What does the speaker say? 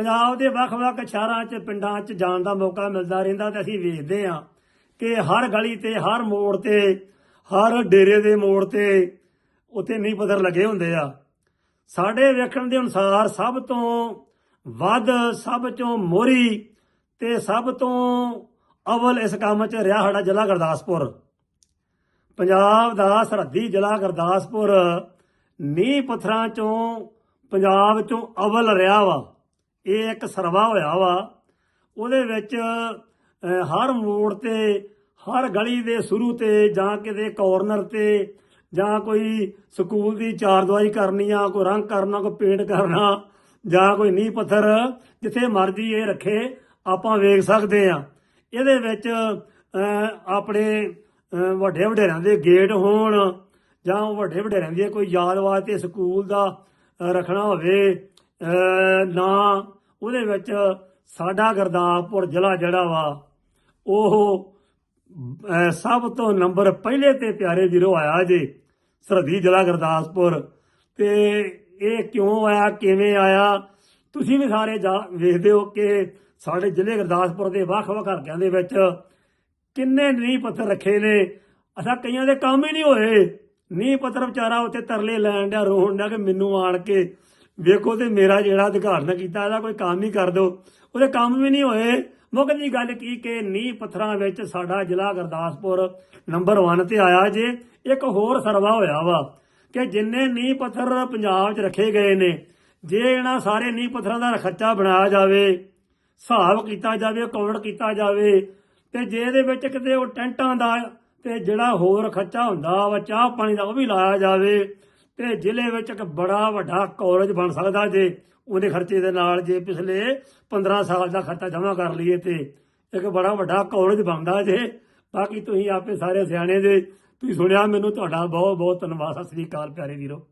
ਪੰਜਾਬ ਦੇ ਵੱਖ-ਵੱਖ ਸ਼ਹਿਰਾਂ 'ਚ, ਪਿੰਡਾਂ 'ਚ ਜਾਣ ਦਾ ਮੌਕਾ ਮਿਲਦਾ ਰਹਿੰਦਾ ਤੇ ਅਸੀਂ ਵੇਖਦੇ ਹਾਂ ਕਿ ਹਰ ਗਲੀ ਤੇ, ਹਰ ਮੋੜ ਤੇ, ਹਰ ਡੇਰੇ ਦੇ ਮੋੜ ਤੇ ਉੱਥੇ ਨੀਂਹ ਪੱਥਰ ਲੱਗੇ ਹੁੰਦੇ ਆ। ਸਾਡੇ ਵੇਖਣ ਦੇ ਅਨੁਸਾਰ ਸਭ ਤੋਂ ਵੱਧ, ਸਭ ਤੋਂ ਮੋਰੀ ਤੇ ਸਭ ਤੋਂ ਅਵਲ ਇਸ ਕੰਮ 'ਚ ਰਿਹਾ ਸਾਡਾ ਜ਼ਿਲ੍ਹਾ ਗੁਰਦਾਸਪੁਰ। ਪੰਜਾਬ ਦਾ ਸਰਹੱਦੀ ਜ਼ਿਲ੍ਹਾ ਗੁਰਦਾਸਪੁਰ ਨੀਂਹ ਪੱਥਰਾਂ 'ਚੋਂ, ਪੰਜਾਬ 'ਚੋਂ ਅਵਲ ਰਿਹਾ ਵਾ। ਇਹ ਇੱਕ ਸਰਵਾ ਹੋਇਆ ਵਾ, ਉਹਦੇ ਵਿੱਚ ਹਰ ਮੋੜ ਤੇ, ਹਰ ਗਲੀ ਦੇ ਸ਼ੁਰੂ ਤੇ, ਜਾਂ ਕਿਤੇ ਕਾਰਨਰ ਤੇ, ਜਾਂ ਕੋਈ ਸਕੂਲ ਦੀ ਚਾਰ ਦਵਾਈ ਕਰਨੀ ਆ, ਕੋਈ ਰੰਗ ਕਰਨਾ, ਕੋਈ ਪੇਂਟ ਕਰਨਾ, ਜਾਂ ਕੋਈ ਨੀਂਹ ਪੱਥਰ, ਜਿੱਥੇ ਮਰਜ਼ੀ ਇਹ ਰੱਖੇ, ਆਪਾਂ ਵੇਖ ਸਕਦੇ ਆ। ਇਹਦੇ ਵਿੱਚ ਆਪਣੇ ਵੱਡੇ ਵਡੇਰਿਆਂ ਦੇ ਗੇਟ ਹੋਣ, ਜਾਂ ਵੱਡੇ ਵਡੇਰਿਆਂ ਦੀ ਕੋਈ ਯਾਦ ਵਾਸਤੇ ਸਕੂਲ ਦਾ ਰੱਖਣਾ ਹੋਵੇ ਨਾ ਉਹਦੇ ਵਿੱਚ ਸਾਡਾ ਗੁਰਦਾਸਪੁਰ ਜ਼ਿਲ੍ਹਾ ਜਿਹੜਾ ਵਾ, ਉਹ ਸਭ ਤੋਂ ਨੰਬਰ ਪਹਿਲੇ ਤੇ ਪਿਆਰੇ ਜ਼ੀਰੋ ਆਇਆ ਜੇ, ਸਰਹੱਦੀ ਜ਼ਿਲ੍ਹਾ ਗੁਰਦਾਸਪੁਰ। ਤੇ ਇਹ ਕਿਉਂ ਆਇਆ, ਕਿਵੇਂ ਆਇਆ? ਤੁਸੀਂ ਵੀ ਸਾਰੇ ਜਾ- ਵੇਖਦੇ ਹੋ ਕਿ ਸਾਡੇ ਜ਼ਿਲ੍ਹੇ ਗੁਰਦਾਸਪੁਰ ਦੇ ਵੱਖ-ਵੱਖ ਹਲਕਿਆਂ ਦੇ ਵਿੱਚ ਕਿੰਨੇ ਨੀਂਹ ਪੱਥਰ ਰੱਖੇ ਨੇ। ਅਸਾਂ ਕਈਆਂ ਦੇ ਕੰਮ ਹੀ ਨਹੀਂ ਹੋਏ। ਨੀਂਹ ਪੱਥਰ ਵਿਚਾਰਾ ਉੱਥੇ ਤਰਲੇ ਲੈਣ ਡਿਆ, ਰੋਣ ਡਿਆ ਕਿ ਮੈਨੂੰ ਆਣ ਕੇ ਵੇਖੋ ਤੇ ਮੇਰਾ ਜਿਹੜਾ ਅਧਿਕਾਰ ਨਾ ਕੀਤਾ, ਇਹਦਾ ਕੋਈ ਕੰਮ ਹੀ ਕਰ ਦੋ ਉਹਦੇ ਕੰਮ ਵੀ ਨਹੀਂ ਹੋਏ। ਮੁੱਖ ਦੀ ਗੱਲ ਕੀ ਕਿ ਨੀਂਹ ਪੱਥਰਾਂ ਵਿੱਚ ਸਾਡਾ ਜ਼ਿਲ੍ਹਾ ਗੁਰਦਾਸਪੁਰ ਨੰਬਰ 1 ਤੇ ਆਇਆ ਜੇ। ਇੱਕ ਹੋਰ ਸਰਵਾ ਹੋਇਆ ਵਾ ਕਿ ਜਿੰਨੇ ਨੀਂਹ ਪੱਥਰ ਪੰਜਾਬ 'ਚ ਰੱਖੇ ਗਏ ਨੇ, ਜੇ ਇਹਨਾਂ ਸਾਰੇ ਨੀਂਹ ਪੱਥਰਾਂ ਦਾ ਖਰਚਾ ਬਣਾਇਆ ਜਾਵੇ, ਹਿਸਾਬ ਕੀਤਾ ਜਾਵੇ ਕਾਊਂਟ ਕੀਤਾ ਜਾਵੇ, ਤੇ ਜੇ ਇਹਦੇ ਵਿੱਚ ਕਿਤੇ ਉਹ ਟੈਂਟਾਂ ਦਾ ਤੇ ਜਿਹੜਾ ਹੋਰ ਖਰਚਾ ਹੁੰਦਾ ਵਾ, ਚਾਹ ਪਾਣੀ ਦਾ ਉਹ ਵੀ ਲਾਇਆ ਜਾਵੇ। ਤੇ ਜ਼ਿਲ੍ਹੇ ਵਿੱਚ ਇੱਕ ਬੜਾ ਵੱਡਾ ਕਾਲਜ ਬਣ ਸਕਦਾ ਜੇ ਉਹਦੇ ਖਰਚੇ ਦੇ ਨਾਲ ਜੇ ਪਿਛਲੇ 15 ਸਾਲ ਦਾ ਖਰਚਾ ਜਮ੍ਹਾਂ ਕਰ ਲਈਏ ਤੇ ਇੱਕ ਬੜਾ ਵੱਡਾ ਕਾਲਜ ਬਣਦਾ ਜੇ। ਬਾਕੀ ਤੁਸੀਂ ਆਪੇ ਸਾਰੇ ਸਿਆਣੇ ਦੇ ਤੁਸੀਂ ਸੁਣਿਆ ਮੈਨੂੰ ਤੁਹਾਡਾ ਬਹੁਤ ਬਹੁਤ ਧੰਨਵਾਦ। ਸਤਿ ਸ੍ਰੀ ਅਕਾਲ ਪਿਆਰੇ ਵੀਰੋ।